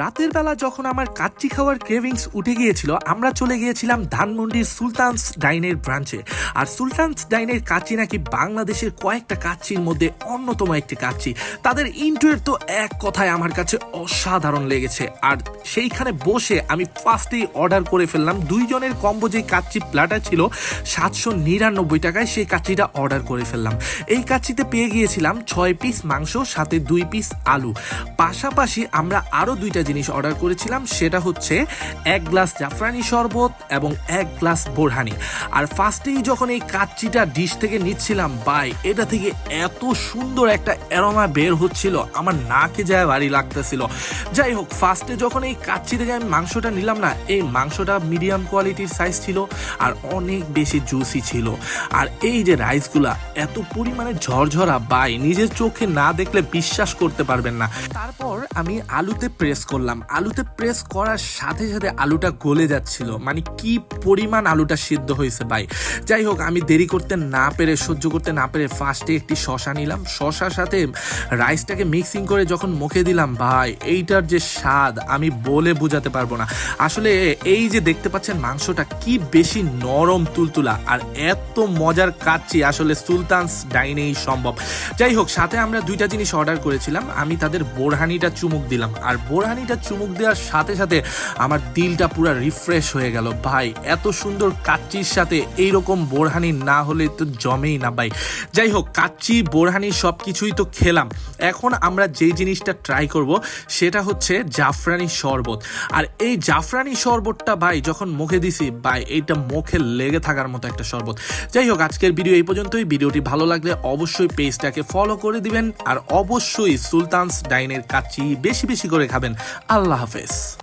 রাতের বেলা যখন আমার কাচ্চি খাওয়ার ক্রেভিংস উঠে গিয়েছিল, আমরা চলে গিয়েছিলাম ধানমন্ডির সুলতানস ডাইনের ব্রাঞ্চে আর সুলতানস ডাইনের কাচ্চি নাকি বাংলাদেশের কয়েকটা কাচ্চির মধ্যে অন্যতম একটি কাচ্চি। তাদের ইন্টুয়ের তো এক কথায় আমার কাছে অসাধারণ লেগেছে। আর সেইখানে বসে আমি ফার্স্টেই অর্ডার করে ফেললাম। দুইজনের কম্বো যে কাচ্চি প্লাটার ছিল, সাতশো নিরানব্বই টাকায় সেই কাচ্চিটা অর্ডার করে ফেললাম। এই কাচ্চিতে পেয়ে গিয়েছিলাম ছয় পিস মাংস, সাথে দুই পিস আলু। পাশাপাশি আমরা আরও দুইটা জিনিস অর্ডার করেছিলাম, সেটা হচ্ছে এক গ্লাস জাফরানি শরবত এবং এক গ্লাস বোরহানি। আর ফার্স্টেই যখন এই কাচ্চিটা ডিশ থেকে নিচ্ছিলাম, বাই, এটা থেকে এত সুন্দর একটা অ্যারোমা বের হচ্ছিল, আমার নাকে যায় ভারী লাগতেছিল। যাই হোক ফার্স্টে যখন এই কাচ্চি থেকে আমি মাংসটা নিলাম না, এই মাংসটা মিডিয়াম কোয়ালিটির সাইজ ছিল আর অনেক বেশি জুসি ছিল। আর এই যে রাইসগুলা এত পরিমাণে ঝরঝরা, বাই, নিজের চোখে না দেখলে বিশ্বাস করতে পারবেন না। তারপর আমি আলুতে প্রেস করলাম। আলুতে প্রেস করার সাথে সাথে আলুটা গলে যাচ্ছিল। মানে কি পরিমাণ আলুটা সিদ্ধ হয়েছে ভাই? যাই হোক, আমি দেরি করতে না পেরে, সহ্য করতে না পেরে ফার্স্টে একটি শশা নিলাম। শশার সাথে রাইসটাকে মিক্সিং করে যখন মুখে দিলাম, ভাই, এইটার যে স্বাদ, আমি বলে বোঝাতে পারব না। আসলে এই যে দেখতে পাচ্ছেন মাংসটা কি বেশি নরম তুলতুলা আর এত মজার কাচ্চি আসলে সুলতানস ডাইনেই সম্ভব। যাই হোক, সাথে আমরা দুইটা জিনিস অর্ডার করেছিলাম। আমি তাদের বোরহানিটা চুমুক দিলাম। আর বোরহানিটা চুমুক দেওয়ার সাথে সাথে আমার দিলটা পুরো রিফ্রেশ হয়ে গেল। ভাই, এত সুন্দর কাচ্চির সাথে এইরকম বোরহানি না হলে তো জমেই না ভাই। যাই হোক, কাচ্চি, বোরহানি সব কিছুই তো খেলাম। এখন আমরা যেই জিনিসটা ট্রাই করব সেটা হচ্ছে জাফরানি শরবত। আর এই জাফরানি শরবতটা ভাই, যখন মুখে দিছি, ভাই, এইটা মুখে লেগে থাকার মতো একটা শরবত। যাই হোক, আজকের ভিডিও এই পর্যন্তই। ভিডিওটি ভালো লাগলে অবশ্যই পেজটাকে ফলো করে দিবেন। আর অবশ্যই সুলতানস ডাইনের কাচ্চি বেশি বেশি করে খাবেন। আল্লাহ হাফেজ।